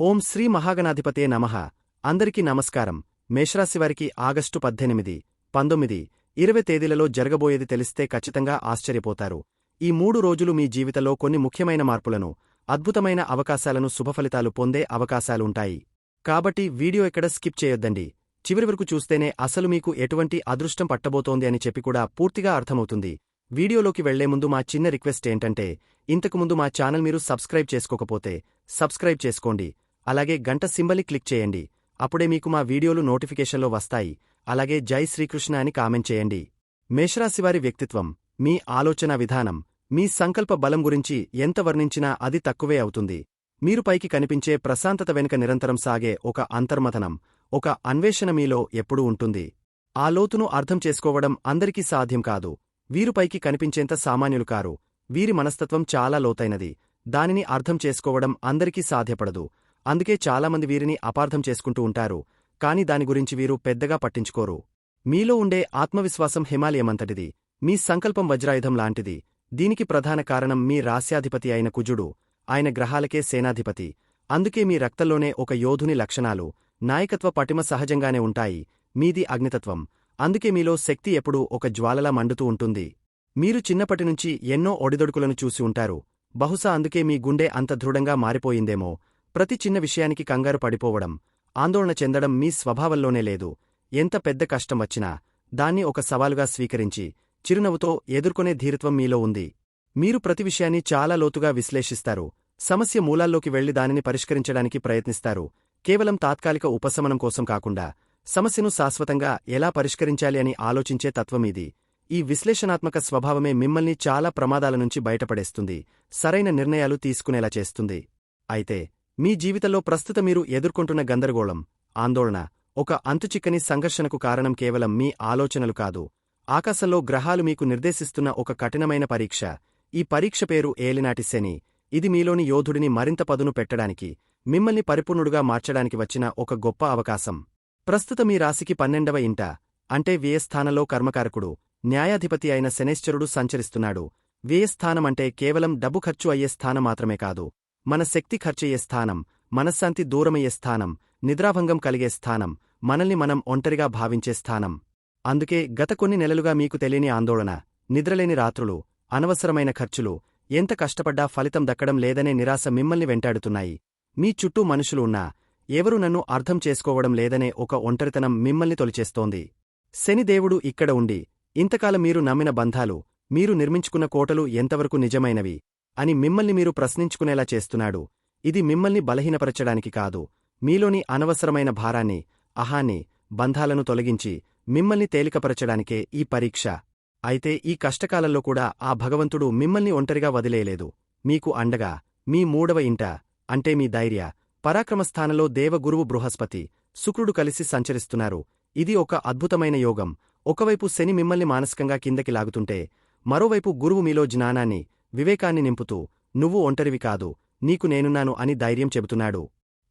ఓం శ్రీ మహాగణాధిపతే నమః. అందరికీ నమస్కారం. మేషరాశివారికి ఆగస్టు పద్దెనిమిది పంతొమ్మిది ఇరవై తేదీలలో జరగబోయేది తెలిస్తే ఖచ్చితంగా ఆశ్చర్యపోతారు. ఈ మూడు రోజులు మీ జీవితంలో కొన్ని ముఖ్యమైన మార్పులను అద్భుతమైన అవకాశాలను శుభఫలితాలు పొందే అవకాశాలుంటాయి. కాబట్టి వీడియో ఎక్కడ స్కిప్ చేయొద్దండి. చివరి వరకు చూస్తేనే అసలు మీకు ఎటువంటి అదృష్టం పట్టబోతోంది అని చెప్పి కూడా పూర్తిగా అర్థమవుతుంది. వీడియోలోకి వెళ్ళే ముందు మా చిన్న రిక్వెస్ట్ ఏంటంటే ఇంతకుముందు మా ఛానల్ మీరు సబ్స్క్రైబ్ చేసుకోకపోతే సబ్స్క్రైబ్ చేసుకోండి. అలాగే గంట సింబలి క్లిక్ చేయండి. అప్పుడే మీకు మా వీడియోలు నోటిఫికేషన్లో వస్తాయి. అలాగే జై శ్రీకృష్ణ అని కామెంట్ చేయండి. మేషరాశివారి వ్యక్తిత్వం మీ ఆలోచన విధానం మీ సంకల్ప బలం గురించి ఎంత వర్ణించినా అది తక్కువే అవుతుంది. మీరు పైకి కనిపించే ప్రశాంతత వెనుక నిరంతరం సాగే ఒక అంతర్మథనం ఒక అన్వేషణ మీలో ఎప్పుడూ ఉంటుంది. ఆ లోతును అర్థం చేసుకోవడం అందరికీ సాధ్యం కాదు. వీరు పైకి కనిపించేంత సామాన్యులు కారు. వీరి మనస్తత్వం చాలా లోతైనది. దానిని అర్థం చేసుకోవడం అందరికీ సాధ్యపడదు. అందుకే చాలామంది వీరిని అపార్థం చేసుకుంటూ ఉంటారు కాని దాని గురించి వీరు పెద్దగా పట్టించుకోరు. మీలో ఉండే ఆత్మవిశ్వాసం హిమాలయమంతటిది మీ సంకల్పం వజ్రాయుధం లాంటిది. దీనికి ప్రధాన కారణం మీ రాస్యాధిపతి అయిన కుజుడు ఆయన గ్రహాలకే సేనాధిపతి. అందుకే మీ రక్తంలోనే ఒక యోధుని లక్షణాలు నాయకత్వ పటిమ సహజంగానే ఉంటాయి మీది అగ్నితత్వం. అందుకే మీలో శక్తి ఎప్పుడూ ఒక జ్వాలలా మండుతూ ఉంటుంది. మీరు చిన్నప్పటినుంచి ఎన్నో ఒడిదొడుకులను చూసి ఉంటారు. బహుశా అందుకే మీ గుండె అంత దృఢంగా మారిపోయిందేమో ప్రతి చిన్న విషయానికి కంగారు పడిపోవడం ఆందోళన చెందడం మీ స్వభావంలోనే లేదు. ఎంత పెద్ద కష్టం వచ్చినా దాన్ని ఒక సవాలుగా స్వీకరించి చిరునవ్వుతో ఎదుర్కొనే ధీరత్వం మీలో ఉంది. మీరు ప్రతి విషయాన్ని చాలా లోతుగా విశ్లేషిస్తారు. సమస్య మూలాల్లోకి వెళ్ళి దానిని పరిష్కరించడానికి ప్రయత్నిస్తారు. కేవలం తాత్కాలిక ఉపశమనం కోసం కాకుండా సమస్యను శాశ్వతంగా ఎలా పరిష్కరించాలి అని ఆలోచించే తత్వమీది ఈ విశ్లేషణాత్మక స్వభావమే మిమ్మల్ని చాలా ప్రమాదాల నుంచి బయటపడేస్తుంది. సరైన నిర్ణయాలు తీసుకునేలా చేస్తుంది. అయితే మీ జీవితంలో ప్రస్తుత మీరు ఎదుర్కొంటున్న గందరగోళం ఆందోళన ఒక అంతుచిక్కని సంఘర్షణకు కారణం కేవలం మీ ఆలోచనలు కాదు. ఆకాశంలో గ్రహాలు మీకు నిర్దేశిస్తున్న ఒక కఠినమైన పరీక్ష. ఈ పరీక్ష పేరు ఏలినాటి శని. ఇది మీలోని యోధుడిని మరింత పదును పెట్టడానికి మిమ్మల్ని పరిపూర్ణుడుగా మార్చడానికి వచ్చిన ఒక గొప్ప అవకాశం. ప్రస్తుత మీ రాశికి పన్నెండవ ఇంట అంటే వ్యయస్థానంలో కర్మకారకుడు న్యాయాధిపతి అయిన శనేశ్వరుడు సంచరిస్తున్నాడు. వ్యయస్థానమంటే కేవలం డబ్బు ఖర్చు అయ్యే స్థానం మాత్రమే కాదు. మన శక్తి ఖర్చయ్యే స్థానం మనశ్శాంతి దూరమయ్యే స్థానం నిద్రాభంగం కలిగే స్థానం మనల్ని మనం ఒంటరిగా భావించే స్థానం. అందుకే గత కొన్ని నెలలుగా మీకు తెలియని ఆందోళన నిద్రలేని రాత్రులు అనవసరమైన ఖర్చులు ఎంత కష్టపడ్డా ఫలితం దక్కడం లేదనే నిరాశ మిమ్మల్ని వెంటాడుతున్నాయి. మీ చుట్టూ మనుషులు ఉన్నా ఎవరు నన్ను అర్థం చేసుకోవడం లేదనే ఒక ఒంటరితనం మిమ్మల్ని తొలిచేస్తోంది. శనిదేవుడు ఇక్కడ ఉండి ఇంతకాలం మీరు నమ్మిన బంధాలు మీరు నిర్మించుకున్న కోటలు ఎంతవరకు నిజమైనవి? అని మిమ్మల్ని మీరు ప్రశ్నించుకునేలా చేస్తున్నాడు. ఇది మిమ్మల్ని బలహీనపరచడానికి కాదు. మీలోని అనవసరమైన భారాన్ని అహాన్ని బంధాలను తొలగించి మిమ్మల్ని తేలికపరచడానికే ఈ పరీక్ష. అయితే ఈ కష్టకాలంలో కూడా ఆ భగవంతుడు మిమ్మల్ని ఒంటరిగా వదిలేయలేదు. మీకు అండగా మీ మూడవ ఇంట అంటే మీ ధైర్య పరాక్రమస్థానంలో దేవగురువు బృహస్పతి శుక్రుడు కలిసి సంచరిస్తున్నారు. ఇది ఒక అద్భుతమైన యోగం. ఒకవైపు శని మిమ్మల్ని మానసికంగా కిందకి లాగుతుంటే మరోవైపు గురువు మీలో జ్ఞానాన్ని వివేకాన్ని నింపుతూ నువ్వు ఒంటరివి కాదు నీకు నేనున్నాను అని ధైర్యం చెబుతున్నాడు.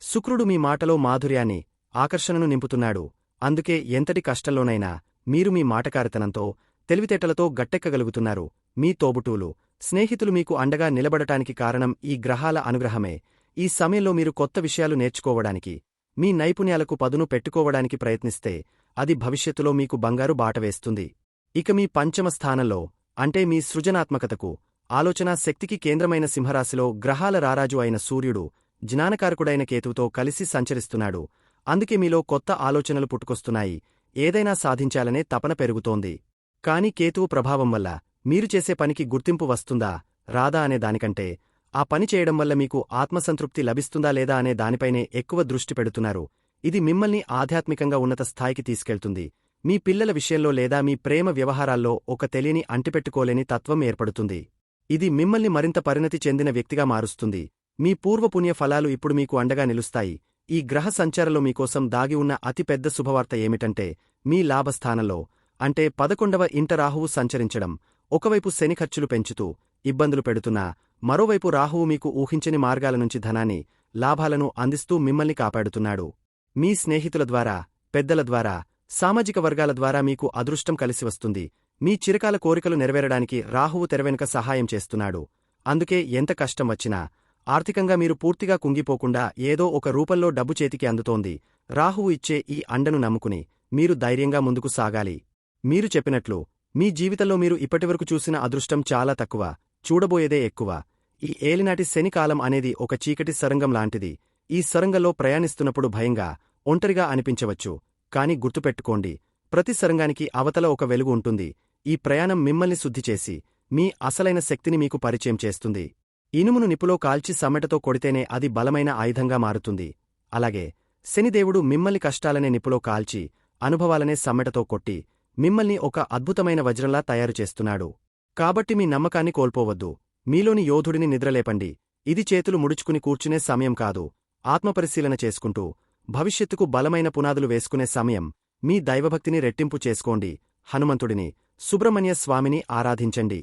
శుక్రుడు మీ మాటలో మాధుర్యాన్ని ఆకర్షణను నింపుతున్నాడు. అందుకే ఎంతటి కష్టంలోనైనా మీరు మీ మాటకారితనంతో తెలివితేటలతో గట్టెక్కగలుగుతున్నారు. మీ తోబుటూలు స్నేహితులు మీకు అండగా నిలబడటానికి కారణం ఈ గ్రహాల అనుగ్రహమే. ఈ సమయంలో మీరు కొత్త విషయాలు నేర్చుకోవడానికి మీ నైపుణ్యాలకు పదును పెట్టుకోవడానికి ప్రయత్నిస్తే అది భవిష్యత్తులో మీకు బంగారు బాటవేస్తుంది ఇక మీ పంచమ స్థానంలో అంటే మీ సృజనాత్మకతకు ఆలోచనా శక్తికి కేంద్రమైన సింహరాశిలో గ్రహాల రారాజు అయిన సూర్యుడు జ్ఞానకారకుడైన కేతువుతో కలిసి సంచరిస్తున్నాడు. అందుకే మీలో కొత్త ఆలోచనలు పుట్టుకొస్తున్నాయి. ఏదైనా సాధించాలనే తపన పెరుగుతోంది. కాని కేతువు ప్రభావం వల్ల మీరు చేసే పనికి గుర్తింపు వస్తుందా రాదా అనే దానికంటే ఆ పని చేయడం వల్ల మీకు ఆత్మసంతృప్తి లభిస్తుందా లేదా అనే దానిపైనే ఎక్కువ దృష్టి పెడుతున్నారు. ఇది మిమ్మల్ని ఆధ్యాత్మికంగా ఉన్నత స్థాయికి తీసుకెళ్తుంది. మీ పిల్లల విషయంలో లేదా మీ ప్రేమ వ్యవహారాల్లో ఒక తెలియని అంటిపెట్టుకోలేని తత్వం ఏర్పడుతుంది. ఇది మిమ్మల్ని మరింత పరిణతి చెందిన వ్యక్తిగా మారుస్తుంది. మీ పూర్వపుణ్య ఫలాలు ఇప్పుడు మీకు అండగా నిలుస్తాయి. ఈ గ్రహ సంచారలో మీకోసం దాగి ఉన్న అతిపెద్ద శుభవార్త ఏమిటంటే మీ లాభస్థానంలో అంటే పదకొండవ ఇంట రాహువు సంచరించడం. ఒకవైపు శని ఖర్చులు పెంచుతూ ఇబ్బందులు పెడుతున్నా మరోవైపు రాహువు మీకు ఊహించని మార్గాల నుంచి ధనాన్ని లాభాలను అందిస్తూ మిమ్మల్ని కాపాడుతున్నాడు. మీ స్నేహితుల ద్వారా పెద్దల ద్వారా సామాజిక వర్గాల ద్వారా మీకు అదృష్టం కలిసి వస్తుంది. మీ చిరకాల కోరికలు నెరవేరడానికి రాహువు తెరవెనుక సహాయం చేస్తున్నాడు. అందుకే ఎంత కష్టం వచ్చినా ఆర్థికంగా మీరు పూర్తిగా కుంగిపోకుండా ఏదో ఒక రూపంలో డబ్బు చేతికి అందుతోంది. రాహువు ఇచ్చే ఈ అండను నమ్ముకుని మీరు ధైర్యంగా ముందుకు సాగాలి. మీరు చెప్పినట్లు మీ జీవితంలో మీరు ఇప్పటివరకు చూసిన అదృష్టం చాలా తక్కువ చూడబోయేదే ఎక్కువ. ఈ ఏలినాటి శనికాలం అనేది ఒక చీకటి సరంగం లాంటిది. ఈ సరంగంలో ప్రయాణిస్తున్నప్పుడు భయంగా ఒంటరిగా అనిపించవచ్చు. కాని గుర్తుపెట్టుకోండి ప్రతి సరంగానికి అవతల ఒక వెలుగు ఉంటుంది. ఈ ప్రయాణం మిమ్మల్ని శుద్ధిచేసి మీ అసలైన శక్తిని మీకు పరిచయం చేస్తుంది. ఇనుమును నిపులో కాల్చి సమ్మెటతో కొడితేనే అది బలమైన ఆయుధంగా మారుతుంది. అలాగే శనిదేవుడు మిమ్మల్ని కష్టాలనే నిపులో కాల్చి అనుభవాలనే సమ్మెటతో కొట్టి మిమ్మల్ని ఒక అద్భుతమైన వజ్రంలా తయారు చేస్తున్నాడు. కాబట్టి మీ నమ్మకాన్ని కోల్పోవద్దు. మీలోని యోధుడిని నిద్రలేపండి. ఇది చేతులు ముడుచుకుని కూర్చునే సమయం కాదు. ఆత్మపరిశీలన చేసుకుంటూ భవిష్యత్తుకు బలమైన పునాదులు వేసుకునే సమయం. మీ దైవభక్తిని రెట్టింపు చేసుకోండి. హనుమంతుడిని సుబ్రహ్మణ్య స్వామిని ఆరాధించండి.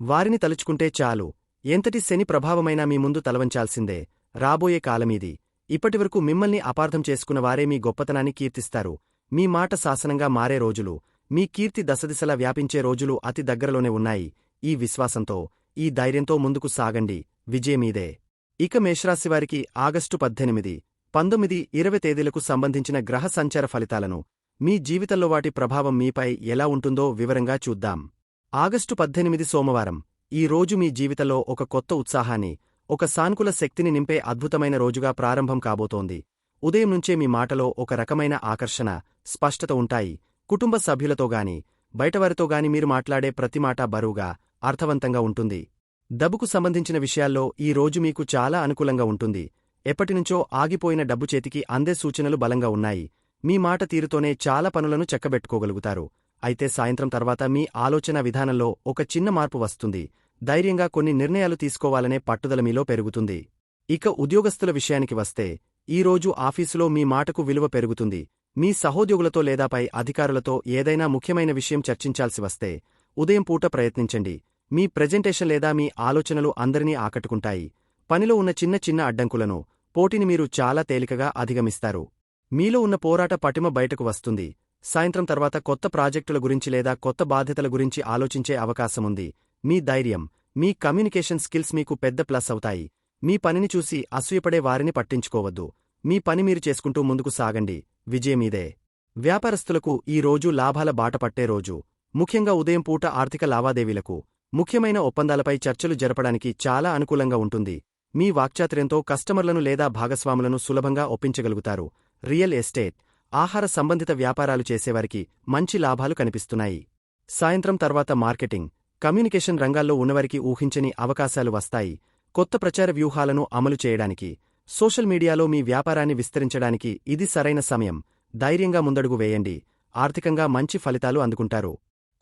వారిని తలుచుకుంటే చాలు. ఎంతటి శని ప్రభావమైనా మీ ముందు తలవంచాల్సిందే. రాబోయే కాలమీది. ఇప్పటివరకు మిమ్మల్ని అపార్థం చేసుకున్నవారే మీ గొప్పతనాన్ని కీర్తిస్తారు. మీ మాట శాసనంగా మారే రోజులు. మీ కీర్తి దశదిశలా వ్యాపించే రోజులు అతి దగ్గరలోనే ఉన్నాయి. ఈ విశ్వాసంతో ఈ ధైర్యంతో ముందుకు సాగండి. విజయమీదే ఇక మేషరాశివారికి ఆగస్టు పద్దెనిమిది పంతొమ్మిది ఇరవై తేదీలకు సంబంధించిన గ్రహ సంచార ఫలితాలను మీ జీవితంలో వాటి ప్రభావం మీపై ఎలా ఉంటుందో వివరంగా చూద్దాం. ఆగస్టు పద్దెనిమిది సోమవారం. ఈ రోజు మీ జీవితంలో ఒక కొత్త ఉత్సాహాన్ని ఒక సానుకూల శక్తిని నింపే అద్భుతమైన రోజుగా ప్రారంభం కాబోతోంది. ఉదయం నుంచే మీ మాటలో ఒక రకమైన ఆకర్షణ స్పష్టత ఉంటాయి. కుటుంబ సభ్యులతోగాని బయటవారితోగాని మీరు మాట్లాడే ప్రతి మాట బరువుగా అర్థవంతంగా ఉంటుంది. డబ్బుకు సంబంధించిన విషయాల్లో ఈ రోజు మీకు చాలా అనుకూలంగా ఉంటుంది. ఎప్పటినుంచో ఆగిపోయిన డబ్బు చేతికి అందే సూచనలు బలంగా ఉన్నాయి. మీ మాట తీరుతోనే చాలా పనులను చెక్కబెట్టుకోగలుగుతారు. అయితే సాయంత్రం తర్వాత మీ ఆలోచన విధానంలో ఒక చిన్న మార్పు వస్తుంది. ధైర్యంగా కొన్ని నిర్ణయాలు తీసుకోవాలనే పట్టుదల మీలో పెరుగుతుంది. ఇక ఉద్యోగస్తుల విషయానికి వస్తే ఈ రోజు ఆఫీసులో మీ మాటకు విలువ పెరుగుతుంది. మీ సహోద్యోగులతో లేదా పై అధికారులతో ఏదైనా ముఖ్యమైన విషయం చర్చించాల్సి వస్తే ఉదయం పూట ప్రయత్నించండి. మీ ప్రెజెంటేషన్ లేదా మీ ఆలోచనలు అందరినీ ఆకట్టుకుంటాయి. పనిలో ఉన్న చిన్న చిన్న అడ్డంకులను పోటీని మీరు చాలా తేలికగా అధిగమిస్తారు. మీలో ఉన్న పోరాట పటిమ బయటకు వస్తుంది. సాయంత్రం తర్వాత కొత్త ప్రాజెక్టుల గురించి లేదా కొత్త బాధ్యతల గురించి ఆలోచించే అవకాశముంది. మీ ధైర్యం మీ కమ్యూనికేషన్ స్కిల్స్ మీకు పెద్ద ప్లస్ అవుతాయి. మీ పనిని చూసి అసూయపడే వారిని పట్టించుకోవద్దు. మీ పని మీరు చేసుకుంటూ ముందుకు సాగండి. విజయమీదే వ్యాపారస్తులకు ఈ రోజు లాభాల బాట పట్టే రోజు. ముఖ్యంగా ఉదయం పూట ఆర్థిక లావాదేవీలకు. ముఖ్యమైన ఒప్పందాలపై చర్చలు జరపడానికి చాలా అనుకూలంగా ఉంటుంది. మీ వాక్చాతుర్యంతో కస్టమర్లను లేదా భాగస్వాములను సులభంగా ఒప్పించగలుగుతారు. రియల్ ఎస్టేట్ ఆహార సంబంధిత వ్యాపారాలు చేసేవారికి మంచి లాభాలు కనిపిస్తున్నాయి. సాయంత్రం తర్వాత మార్కెటింగ్ కమ్యూనికేషన్ రంగాల్లో ఉన్నవారికి ఊహించని అవకాశాలు వస్తాయి. కొత్త ప్రచార వ్యూహాలను అమలు చేయడానికి సోషల్ మీడియాలో మీ వ్యాపారాన్ని విస్తరించడానికి ఇది సరైన సమయం. ధైర్యంగా ముందడుగు వేయండి. ఆర్థికంగా మంచి ఫలితాలు అందుకుంటారు.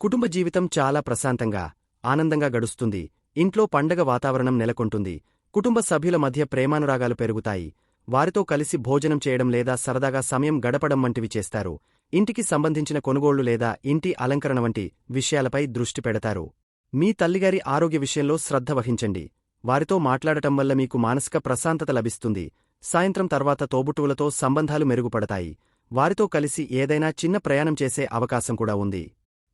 కుటుంబ జీవితం చాలా ప్రశాంతంగా ఆనందంగా గడుస్తుంది. ఇంట్లో పండగ వాతావరణం నెలకొంటుంది. కుటుంబ సభ్యుల మధ్య ప్రేమానురాగాలు పెరుగుతాయి. వారితో కలిసి భోజనం చేయడం లేదా సరదాగా సమయం గడపడం వంటివి చేస్తారు. ఇంటికి సంబంధించిన కొనుగోళ్ళు లేదా ఇంటి అలంకరణ వంటి విషయాలపై దృష్టి పెడతారు. మీ తల్లిగారి ఆరోగ్య విషయంలో శ్రద్ధ వహించండి. వారితో మాట్లాడటం వల్ల మీకు మానసిక ప్రశాంతత లభిస్తుంది. సాయంత్రం తర్వాత తోబుట్టువులతో సంబంధాలు మెరుగుపడతాయి. వారితో కలిసి ఏదైనా చిన్న ప్రయాణం చేసే అవకాశం కూడా ఉంది.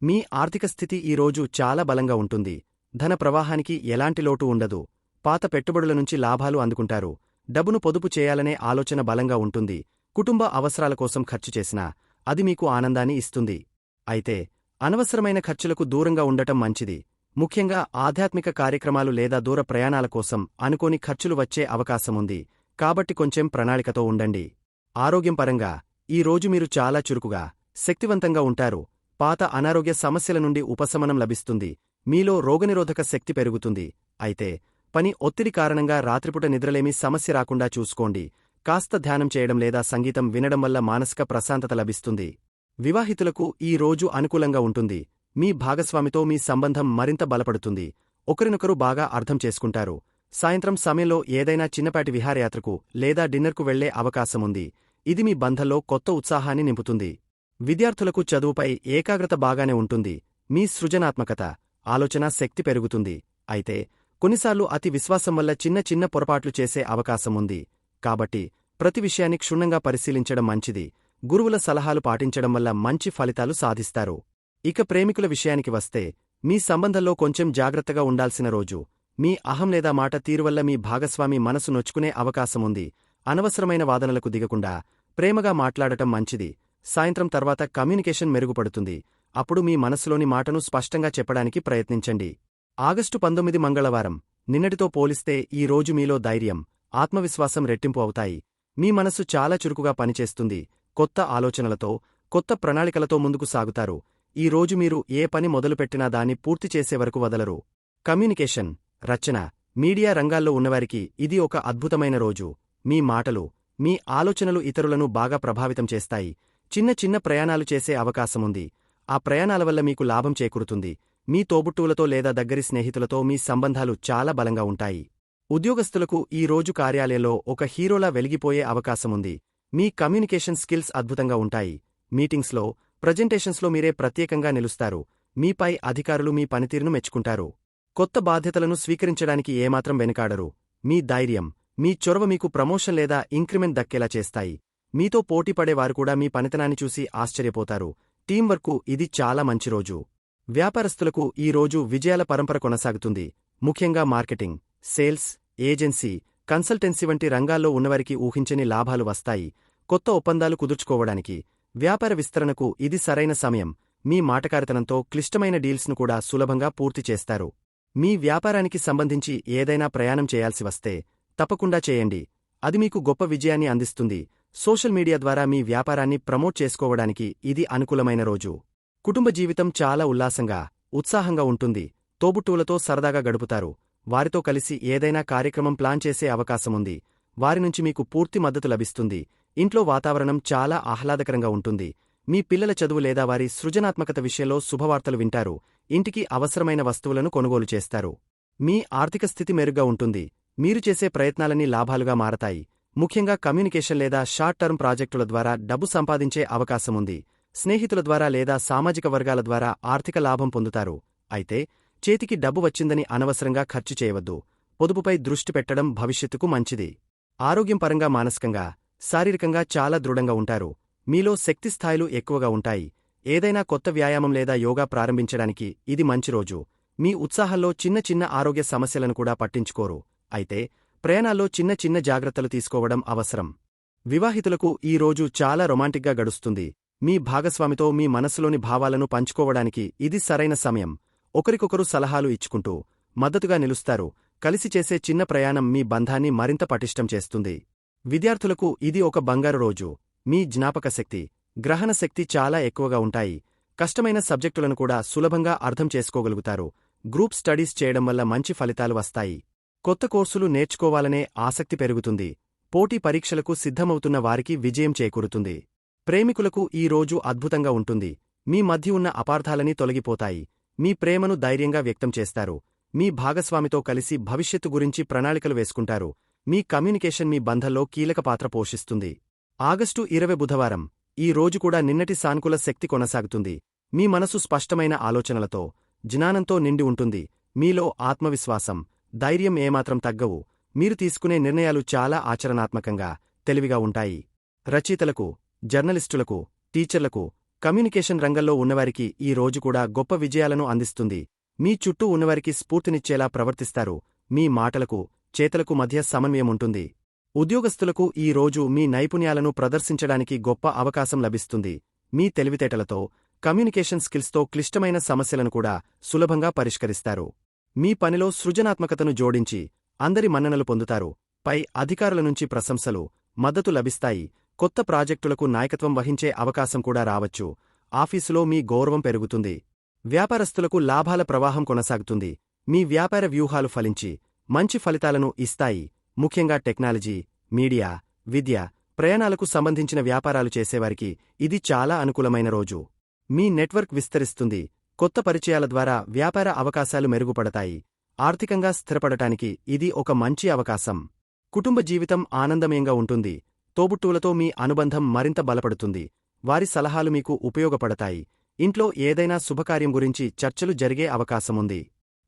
మీ ఆర్థిక స్థితి ఈ రోజు చాలా బలంగా ఉంటుంది. ధన ప్రవాహానికి ఎలాంటి లోటు ఉండదు. పాత పెట్టుబడుల నుంచి లాభాలు అందుకుంటారు. డబ్బును పొదుపు చేయాలనే ఆలోచన బలంగా ఉంటుంది. కుటుంబ అవసరాల కోసం ఖర్చు చేసినా అది మీకు ఆనందాన్ని ఇస్తుంది. అయితే అనవసరమైన ఖర్చులకు దూరంగా ఉండటం మంచిది. ముఖ్యంగా ఆధ్యాత్మిక కార్యక్రమాలు లేదా దూర ప్రయాణాల కోసం అనుకోని ఖర్చులు వచ్చే అవకాశముంది కాబట్టి కొంచెం ప్రణాళికతో ఉండండి. ఆరోగ్యం పరంగా ఈ రోజు మీరు చాలా చురుకుగా శక్తివంతంగా ఉంటారు. పాత అనారోగ్య సమస్యల నుండి ఉపశమనం లభిస్తుంది. మీలో రోగనిరోధక శక్తి పెరుగుతుంది. అయితే పని ఒత్తిడి కారణంగా రాత్రిపూట నిద్రలేమి సమస్య రాకుండా చూసుకోండి. కాస్త ధ్యానం చేయడం లేదా సంగీతం వినడం వల్ల మానసిక ప్రశాంతత లభిస్తుంది. వివాహితులకు ఈ రోజు అనుకూలంగా ఉంటుంది. మీ భాగస్వామితో మీ సంబంధం మరింత బలపడుతుంది. ఒకరినొకరు బాగా అర్థం చేసుకుంటారు. సాయంత్రం సమయంలో ఏదైనా చిన్నపాటి విహారయాత్రకు లేదా డిన్నర్కు వెళ్ళే అవకాశముంది ఇది మీ బంధంలో కొత్త ఉత్సాహాన్ని నింపుతుంది. విద్యార్థులకు చదువుపై ఏకాగ్రత బాగానే ఉంటుంది. మీ సృజనాత్మకత ఆలోచన శక్తి పెరుగుతుంది. అయితే కొన్నిసార్లు అతి విశ్వాసం వల్ల చిన్న చిన్న పొరపాట్లు చేసే అవకాశముంది. కాబట్టి ప్రతి విషయాన్ని క్షుణ్ణంగా పరిశీలించడం మంచిది. గురువుల సలహాలు పాటించడం వల్ల మంచి ఫలితాలు సాధిస్తారు. ఇక ప్రేమికుల విషయానికి వస్తే మీ సంబంధంలో కొంచెం జాగ్రత్తగా ఉండాల్సిన రోజు. మీ అహం లేదా మాట తీరువల్ల మీ భాగస్వామి మనసు నొచ్చుకునే అవకాశముంది. అనవసరమైన వాదనలకు దిగకుండా ప్రేమగా మాట్లాడటం మంచిది. సాయంత్రం తర్వాత కమ్యూనికేషన్ మెరుగుపడుతుంది. అప్పుడు మీ మనసులోని మాటను స్పష్టంగా చెప్పడానికి ప్రయత్నించండి. ఆగస్టు పంతొమ్మిది మంగళవారం. నిన్నటితో పోలిస్తే ఈ రోజు మీలో ధైర్యం ఆత్మవిశ్వాసం రెట్టింపు అవుతాయి. మీ మనస్సు చాలా చురుకుగా పనిచేస్తుంది. కొత్త ఆలోచనలతో కొత్త ప్రణాళికలతో ముందుకు సాగుతారు. ఈ రోజు మీరు ఏ పని మొదలుపెట్టినా దాన్ని పూర్తి చేసే వరకు వదలరు. కమ్యూనికేషన్ రచన మీడియా రంగాల్లో ఉన్నవారికి ఇది ఒక అద్భుతమైన రోజు. మీ మాటలు మీ ఆలోచనలు ఇతరులను బాగా ప్రభావితం చేస్తాయి. చిన్న చిన్న ప్రయాణాలు చేసే అవకాశముంది. ఆ ప్రయాణాల వల్ల మీకు లాభం చేకూరుతుంది. మీ తోబుట్టువులతో లేదా దగ్గరి స్నేహితులతో మీ సంబంధాలు చాలా బలంగా ఉంటాయి. ఉద్యోగస్తులకు ఈ రోజు కార్యాలయంలో ఒక హీరోలా వెలిగిపోయే అవకాశముంది మీ కమ్యూనికేషన్ స్కిల్స్ అద్భుతంగా ఉంటాయి. మీటింగ్స్లో ప్రజెంటేషన్స్లో మీరే ప్రత్యేకంగా నిలుస్తారు. మీపై అధికారులు మీ పనితీరును మెచ్చుకుంటారు. కొత్త బాధ్యతలను స్వీకరించడానికి ఏమాత్రం వెనుకాడరు. మీ ధైర్యం మీ చొరవ మీకు ప్రమోషన్ లేదా ఇంక్రిమెంట్ దక్కేలా చేస్తాయి. మీతో పోటీపడేవారు కూడా మీ పనితనాన్ని చూసి ఆశ్చర్యపోతారు. టీంవర్కు ఇది చాలా మంచి రోజు. వ్యాపారస్తులకు ఈ రోజు విజయాల పరంపర కొనసాగుతుంది. ముఖ్యంగా మార్కెటింగ్ సేల్స్ ఏజెన్సీ కన్సల్టెన్సీ వంటి రంగాల్లో ఉన్నవారికి ఊహించని లాభాలు వస్తాయి. కొత్త ఒప్పందాలు కుదుర్చుకోవడానికి వ్యాపార విస్తరణకు ఇది సరైన సమయం. మీ మాటకారితనంతో క్లిష్టమైన డీల్స్ను కూడా సులభంగా పూర్తి చేస్తారు. మీ వ్యాపారానికి సంబంధించి ఏదైనా ప్రయాణం చేయాల్సి వస్తే తప్పకుండా చేయండి. అది మీకు గొప్ప విజయాన్ని అందిస్తుంది. సోషల్ మీడియా ద్వారా మీ వ్యాపారాన్ని ప్రమోట్ చేసుకోవడానికి ఇది అనుకూలమైన రోజు. కుటుంబ జీవితం చాలా ఉల్లాసంగా ఉత్సాహంగా ఉంటుంది. తోబుట్టువులతో సరదాగా గడుపుతారు. వారితో కలిసి ఏదైనా కార్యక్రమం ప్లాన్ చేసే అవకాశముంది. వారి నుంచి మీకు పూర్తి మద్దతు లభిస్తుంది. ఇంట్లో వాతావరణం చాలా ఆహ్లాదకరంగా ఉంటుంది. మీ పిల్లల చదువు లేదా వారి సృజనాత్మకత విషయంలో శుభవార్తలు వింటారు. ఇంటికి అవసరమైన వస్తువులను కొనుగోలు చేస్తారు. మీ ఆర్థిక స్థితి మెరుగ్గా ఉంటుంది. మీరు చేసే ప్రయత్నాలన్నీ లాభాలుగా మారతాయి. ముఖ్యంగా కమ్యూనికేషన్ లేదా షార్ట్ టర్మ్ ప్రాజెక్టుల ద్వారా డబ్బు సంపాదించే అవకాశముంది. స్నేహితుల ద్వారా లేదా సామాజిక వర్గాల ద్వారా ఆర్థిక లాభం పొందుతారు. అయితే చేతికి డబ్బు వచ్చిందని అనవసరంగా ఖర్చు చేయవద్దు. పొదుపుపై దృష్టి పెట్టడం భవిష్యత్తుకు మంచిది. ఆరోగ్యం పరంగా మానసికంగా శారీరకంగా చాలా దృఢంగా ఉంటారు. మీలో శక్తి స్థాయిలు ఎక్కువగా ఉంటాయి. ఏదైనా కొత్త వ్యాయామం లేదా యోగా ప్రారంభించడానికి ఇది మంచి రోజు. మీ ఉత్సాహంలో చిన్న చిన్న ఆరోగ్య సమస్యలను కూడా పట్టించుకోరు. అయితే ప్రయాణాల్లో చిన్న చిన్న జాగ్రత్తలు తీసుకోవడం అవసరం. వివాహితులకు ఈ రోజు చాలా రొమాంటిక్గా గడుస్తుంది. మీ భాగస్వామితో మీ మనస్సులోని భావాలను పంచుకోవడానికి ఇది సరైన సమయం. ఒకరికొకరు సలహాలు ఇచ్చుకుంటూ మద్దతుగా నిలుస్తారు. కలిసి చేసే చిన్న ప్రయాణం మీ బంధాన్ని మరింత పటిష్టం చేస్తుంది. విద్యార్థులకు ఇది ఒక బంగారు రోజు. మీ జ్ఞాపకశక్తి గ్రహణ శక్తి చాలా ఎక్కువగా ఉంటాయి. కష్టమైన సబ్జెక్టులను కూడా సులభంగా అర్థం చేసుకోగలుగుతారు. గ్రూప్ స్టడీస్ చేయడం వల్ల మంచి ఫలితాలు వస్తాయి. కొత్త కోర్సులు నేర్చుకోవాలనే ఆసక్తి పెరుగుతుంది. పోటీ పరీక్షలకు సిద్ధమవుతున్న వారికి విజయం చేకూరుతుంది. ప్రేమికులకు ఈ రోజు అద్భుతంగా ఉంటుంది. మీ మధ్య ఉన్న అపార్థాలని తొలగిపోతాయి. మీ ప్రేమను ధైర్యంగా వ్యక్తం చేస్తారు. మీ భాగస్వామితో కలిసి భవిష్యత్తు గురించి ప్రణాళికలు వేసుకుంటారు. మీ కమ్యూనికేషన్ మీ బంధంలో కీలక పాత్ర పోషిస్తుంది. ఆగస్టు ఇరవై బుధవారం. ఈ రోజు కూడా నిన్నటి సానుకూల శక్తి కొనసాగుతుంది. మీ మనసు స్పష్టమైన ఆలోచనలతో జ్ఞానంతో నిండి ఉంటుంది. మీలో ఆత్మవిశ్వాసం ధైర్యం ఏమాత్రం తగ్గవు. మీరు తీసుకునే నిర్ణయాలు చాలా ఆచరణాత్మకంగా తెలివిగా ఉంటాయి. రచయితలకు జర్నలిస్టులకు టీచర్లకు కమ్యూనికేషన్ రంగంలో ఉన్నవారికి ఈ రోజు కూడా గొప్ప విజయాలను అందిస్తుంది. మీ చుట్టూ ఉన్నవారికి స్ఫూర్తినిచ్చేలా ప్రవర్తిస్తారు. మీ మాటలకు చేతలకు మధ్య సమన్వయముంటుంది ఉద్యోగస్తులకు ఈ రోజు మీ నైపుణ్యాలను ప్రదర్శించడానికి గొప్ప అవకాశం లభిస్తుంది. మీ తెలివితేటలతో కమ్యూనికేషన్ స్కిల్స్తో క్లిష్టమైన సమస్యలను కూడా సులభంగా పరిష్కరిస్తారు. మీ పనిలో సృజనాత్మకతను జోడించి అందరి మన్ననలు పొందుతారు. పై అధికారుల నుంచి ప్రశంసలు మద్దతు లభిస్తాయి. కొత్త ప్రాజెక్టులకు నాయకత్వం వహించే అవకాశం కూడా రావచ్చు. ఆఫీసులో మీ గౌరవం పెరుగుతుంది. వ్యాపారస్తులకు లాభాల ప్రవాహం కొనసాగుతుంది. మీ వ్యాపార వ్యూహాలు ఫలించి మంచి ఫలితాలను ఇస్తాయి. ముఖ్యంగా టెక్నాలజీ మీడియా విద్య ప్రయాణాలకు సంబంధించిన వ్యాపారాలు చేసేవారికి ఇది చాలా అనుకూలమైన రోజు. మీ నెట్వర్క్ విస్తరిస్తుంది. కొత్త పరిచయాల ద్వారా వ్యాపార అవకాశాలు మెరుగుపడతాయి. ఆర్థికంగా స్థిరపడటానికి ఇది ఒక మంచి అవకాశం. కుటుంబ జీవితం ఆనందమయంగా ఉంటుంది. తోబుట్టువులతో మీ అనుబంధం మరింత బలపడుతుంది. వారి సలహాలు మీకు ఉపయోగపడతాయి. ఇంట్లో ఏదైనా శుభకార్యం గురించి చర్చలు జరిగే అవకాశముంది.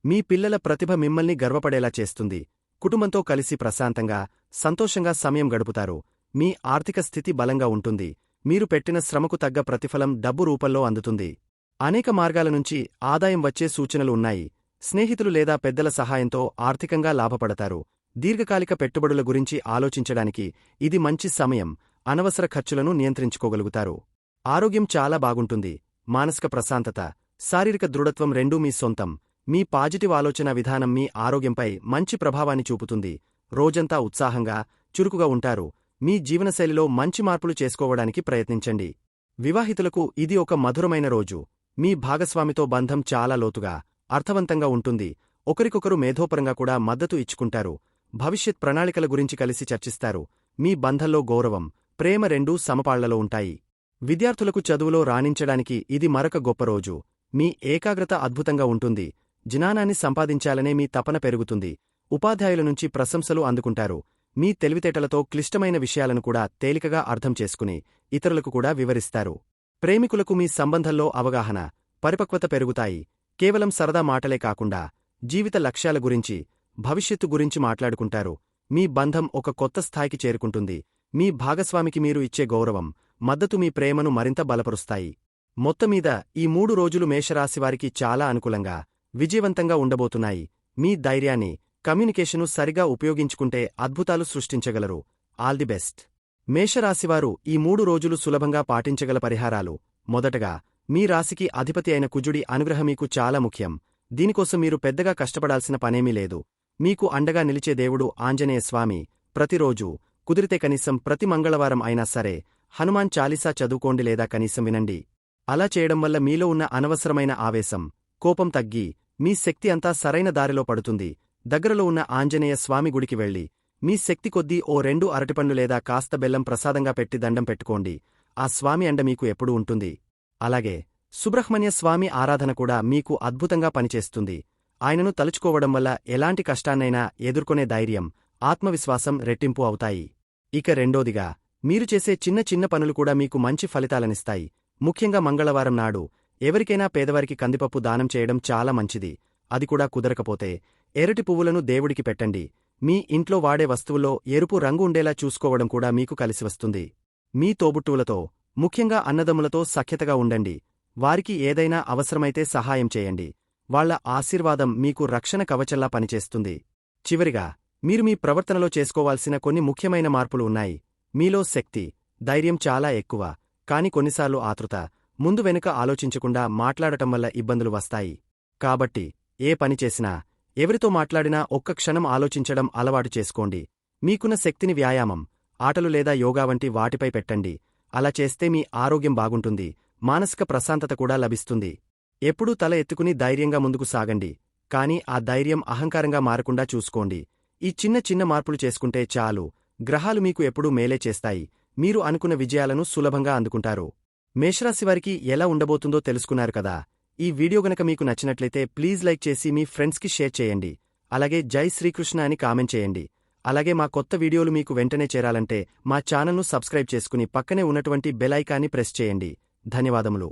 మీ పిల్లల ప్రతిభ మిమ్మల్ని గర్వపడేలా చేస్తుంది. కుటుంబంతో కలిసి ప్రశాంతంగా సంతోషంగా సమయం గడుపుతారు. మీ ఆర్థిక స్థితి బలంగా ఉంటుంది. మీరు పెట్టిన శ్రమకు తగ్గ ప్రతిఫలం డబ్బు రూపంలో అందుతుంది. అనేక మార్గాల నుంచి ఆదాయం వచ్చే సూచనలు ఉన్నాయి. స్నేహితులు లేదా పెద్దల సహాయంతో ఆర్థికంగా లాభపడతారు. దీర్ఘకాలిక పెట్టుబడుల గురించి ఆలోచించడానికి ఇది మంచి సమయం అనవసర ఖర్చులను నియంత్రించుకోగలుగుతారు. ఆరోగ్యం చాలా బాగుంటుంది మానసిక ప్రశాంతత శారీరక దృఢత్వం రెండూ మీ సొంతం మీ పాజిటివ్ ఆలోచన విధానం మీ ఆరోగ్యంపై మంచి ప్రభావాన్ని చూపుతుంది. రోజంతా ఉత్సాహంగా చురుకుగా ఉంటారు మీ జీవనశైలిలో మంచి మార్పులు చేసుకోవడానికి ప్రయత్నించండి. వివాహితులకు ఇది ఒక మధురమైన రోజు మీ భాగస్వామితో బంధం చాలా లోతుగా అర్థవంతంగా ఉంటుంది ఒకరికొకరు మేధోపరంగా కూడా మద్దతు ఇచ్చుకుంటారు. భవిష్యత్ ప్రణాళికల గురించి కలిసి చర్చిస్తారు. మీ బంధంలో గౌరవం ప్రేమ రెండూ సమపాళ్ళలో ఉంటాయి. విద్యార్థులకు చదువులో రాణించడానికి ఇది మరొక గొప్ప రోజు. మీ ఏకాగ్రత అద్భుతంగా ఉంటుంది. జ్ఞానాన్ని సంపాదించాలనే మీ తపన పెరుగుతుంది. ఉపాధ్యాయుల నుంచి ప్రశంసలు అందుకుంటారు. మీ తెలివితేటలతో క్లిష్టమైన విషయాలను కూడా తేలికగా అర్థం చేసుకుని ఇతరులకు కూడా వివరిస్తారు. ప్రేమికులకు మీ సంబంధంలో అవగాహన పరిపక్వత పెరుగుతాయి. కేవలం సరదా మాటలే కాకుండా జీవిత లక్ష్యాల గురించి భవిష్యత్తు గురించి మాట్లాడుకుంటారు. మీ బంధం ఒక కొత్త స్థాయికి చేరుకుంటుంది. మీ భాగస్వామికి మీరు ఇచ్చే గౌరవం మద్దతు మీ ప్రేమను మరింత బలపరుస్తాయి. మొత్తమీద ఈ మూడు రోజులు మేషరాశివారికి చాలా అనుకూలంగా విజయవంతంగా ఉండబోతున్నాయి. మీ ధైర్యాన్ని కమ్యూనికేషను సరిగా ఉపయోగించుకుంటే అద్భుతాలు సృష్టించగలరు. All the best. మేషరాశివారు ఈ మూడు రోజులు సులభంగా పాటించగల పరిహారాలు. మొదటగా మీ రాశికి అధిపతి అయిన కుజుడి అనుగ్రహం మీకు చాలా ముఖ్యం. దీనికోసం మీరు పెద్దగా కష్టపడాల్సిన పనేమీ లేదు. మీకు అండగా నిలిచే దేవుడు ఆంజనేయ స్వామి. ప్రతిరోజూ కుదిరితే కనీసం ప్రతి మంగళవారం అయినా సరే హనుమాన్ చాలీసా చదువుకోండి లేదా కనీసం వినండి. అలా చేయడం వల్ల మీలో ఉన్న అనవసరమైన ఆవేశం కోపం తగ్గి మీ శక్తి అంతా సరైన దారిలో పడుతుంది. దగ్గరలో ఉన్న ఆంజనేయ స్వామి గుడికి వెళ్ళి మీ శక్తి కొద్దీ ఓ రెండు అరటిపండ్లు లేదా కాస్త బెల్లం ప్రసాదంగా పెట్టి దండం పెట్టుకోండి. ఆ స్వామి అండ మీకు ఎప్పుడూ ఉంటుంది. అలాగే సుబ్రహ్మణ్య స్వామి ఆరాధన కూడా మీకు అద్భుతంగా పనిచేస్తుంది. ఆయనను తలుచుకోవడం వల్ల ఎలాంటి కష్టాన్నైనా ఎదుర్కొనే ధైర్యం ఆత్మవిశ్వాసం రెట్టింపు అవుతాయి. ఇక రెండోదిగా మీరు చేసే చిన్న చిన్న పనులు కూడా మీకు మంచి ఫలితాలనిస్తాయి. ముఖ్యంగా మంగళవారం నాడు ఎవరికైనా పేదవారికి కందిపప్పు దానం చేయడం చాలా మంచిది. అది కూడా కుదరకపోతే ఎరటి పువ్వులను దేవుడికి పెట్టండి. మీ ఇంట్లో వాడే వస్తువుల్లో ఎరుపు రంగు ఉండేలా చూసుకోవడం కూడా మీకు కలిసివస్తుంది మీ తోబుట్టువులతో ముఖ్యంగా అన్నదమ్ములతో సఖ్యతగా ఉండండి. వారికి ఏదైనా అవసరమైతే సహాయం చేయండి. వాళ్ళ ఆశీర్వాదం మీకు రక్షణ కవచల్లా పనిచేస్తుంది. చివరిగా మీరు మీ ప్రవర్తనలో చేసుకోవాల్సిన కొన్ని ముఖ్యమైన మార్పులు ఉన్నాయి. మీలో శక్తి ధైర్యం చాలా ఎక్కువ కాని కొన్నిసార్లు ఆతృత ముందు వెనుక ఆలోచించకుండా మాట్లాడటం వల్ల ఇబ్బందులు వస్తాయి. కాబట్టి ఏ పని చేసినా ఎవరితో మాట్లాడినా ఒక్క క్షణం ఆలోచించడం అలవాటు చేసుకోండి. మీకున్న శక్తిని వ్యాయామం ఆటలు లేదా యోగా వంటి వాటిపై పెట్టండి. అలా చేస్తే మీ ఆరోగ్యం బాగుంటుంది మానసిక ప్రశాంతత కూడా లభిస్తుంది. ఎప్పుడూ తల ఎత్తుకుని ధైర్యంగా ముందుకు సాగండి. కాని ఆ ధైర్యం అహంకారంగా మారకుండా చూసుకోండి. ఈ చిన్న చిన్న మార్పులు చేసుకుంటే చాలు. గ్రహాలు మీకు ఎప్పుడూ మేలే చేస్తాయి. మీరు అనుకున్న విజయాలను సులభంగా అందుకుంటారు. మేషరాశివారికి ఎలా ఉండబోతుందో తెలుసుకున్నారు కదా. ఈ వీడియో గనక మీకు నచ్చినట్లయితే ప్లీజ్ లైక్ చేసి మీ ఫ్రెండ్స్కి షేర్ చేయండి. అలాగే జై శ్రీకృష్ణ అని కామెంట్ చేయండి. అలాగే మా కొత్త వీడియోలు మీకు వెంటనే చేరాలంటే మా ఛానల్ను సబ్స్క్రైబ్ చేసుకుని పక్కనే ఉన్నటువంటి బెల్ ఐకాన్ని ప్రెస్ చేయండి. ధన్యవాదములు.